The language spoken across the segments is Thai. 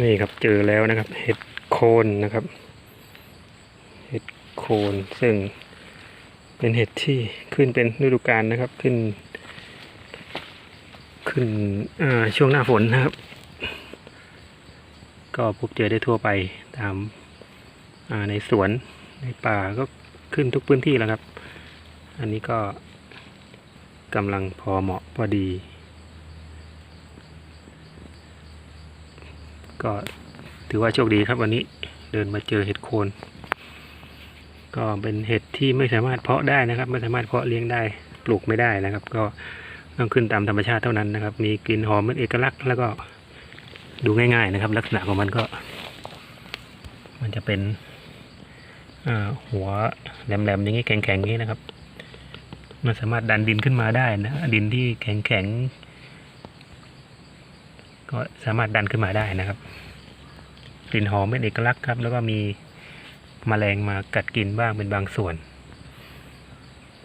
นี่ครับเจอแล้วนะครับ เห็ดโคนนะครับ เห็ดโคนซึ่งเป็นเห็ดที่ขึ้นเป็นฤดูกาลนะครับขึ้น ขึ้นช่วงหน้าฝนนะครับ ก็พบเจอได้ทั่วไปตามาในสวนในป่าก็ขึ้นทุกพื้นที่แล้วครับ อันนี้ก็กำลังพอเหมาะพอดี ก็ถือว่าโชคดีครับวันนี้เดินมาเจอเห็ดโคน ก็เป็นเห็ดที่ไม่สามารถเพาะได้นะครับ ไม่สามารถเพาะเลี้ยงได้ปลูกไม่ได้นะครับ ก็ต้องขึ้นตามธรรมชาติเท่านั้นนะครับ มีกลิ่นหอมเป็นเอกลักษณ์แล้วก็ดูง่ายๆนะครับ ลักษณะของมันก็ มันจะเป็นหัวแหลมๆอย่างนี้แข็งๆอย่างนี้นะครับ มันสามารถดันดินขึ้นมาได้นะดินที่แข็งๆ ก็สามารถดันขึ้นมาได้นะครับ กลิ่นหอมเป็นเอกลักษณ์ครับ แล้วก็มีมแมลงมากัดกินบ้างเป็นบางส่วน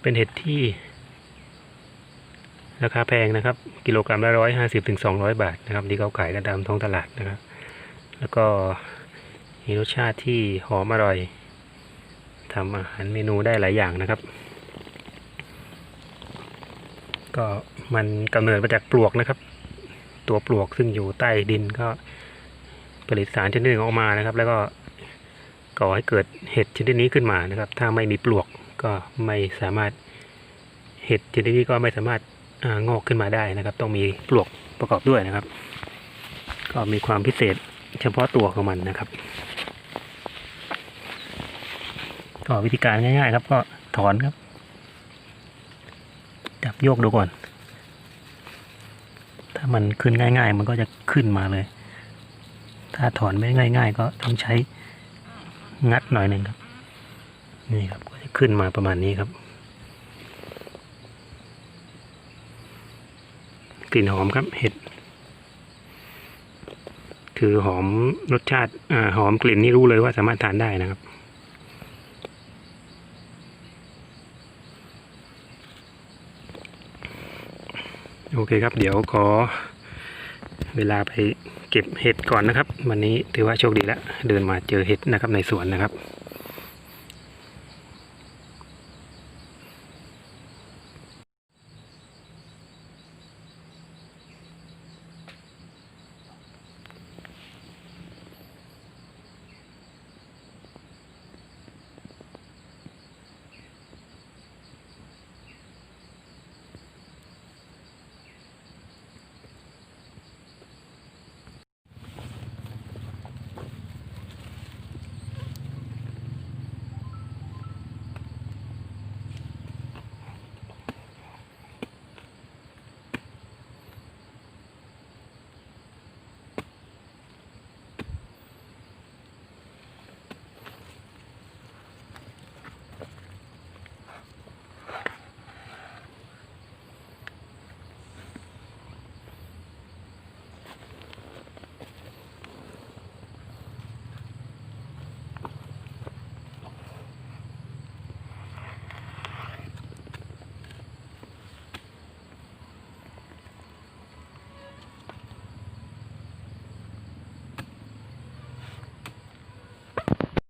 เป็นเห็ดที่ ราคาแพงนะครับ กิโลกรัมละร้อยห้าสิบถึงสองร้อยบาทนะครับ ที่เขาขายกันตามท้องตลาดนะครับ แล้วก็มีรสชาติที่หอมอร่อยทำอาหารเมนูได้หลายอย่างนะครับ ก็มันกำเนิดมาจากปลวกนะครับ ตัวปลวกซึ่งอยู่ใต้ดินก็ผลิตสารชนิดหนึ่งออกมานะครับ แล้วก็ก่อให้เกิดเห็ดชนิดนี้ขึ้นมานะครับ ถ้าไม่มีปลวกก็ไม่สามารถเห็ดชนิดนี้ก็ไม่สามารถองอกขึ้นมาได้นะครับ ต้องมีปลวกประกอบด้วยนะครับ ก็มีความพิเศษเฉพาะตัวของมันนะครับ ก็วิธีการง่าย ๆ ครับ ก็ถอนครับ จับโยกดูก่อนามันขึ้นง่าย ๆ มันก็จะขึ้นมาเลย ถ้าถอนไม่ง่าย ๆ ก็ต้องใช้งัดหน่อยหนึ่งครับ นี่ครับก็จะขึ้นมาประมาณนี้ครับ กลิ่นหอมครับเห็ด คือหอมรสชาติอ่าหอมกลิ่นนี่รู้เลยว่าสามารถทานได้นะครับ โอเคครับ เดี๋ยวขอเวลาไปเก็บเห็ดก่อนนะครับ วันนี้ถือว่าโชคดีแล้ว เดินมาเจอเห็ดนะครับในสวนนะครับ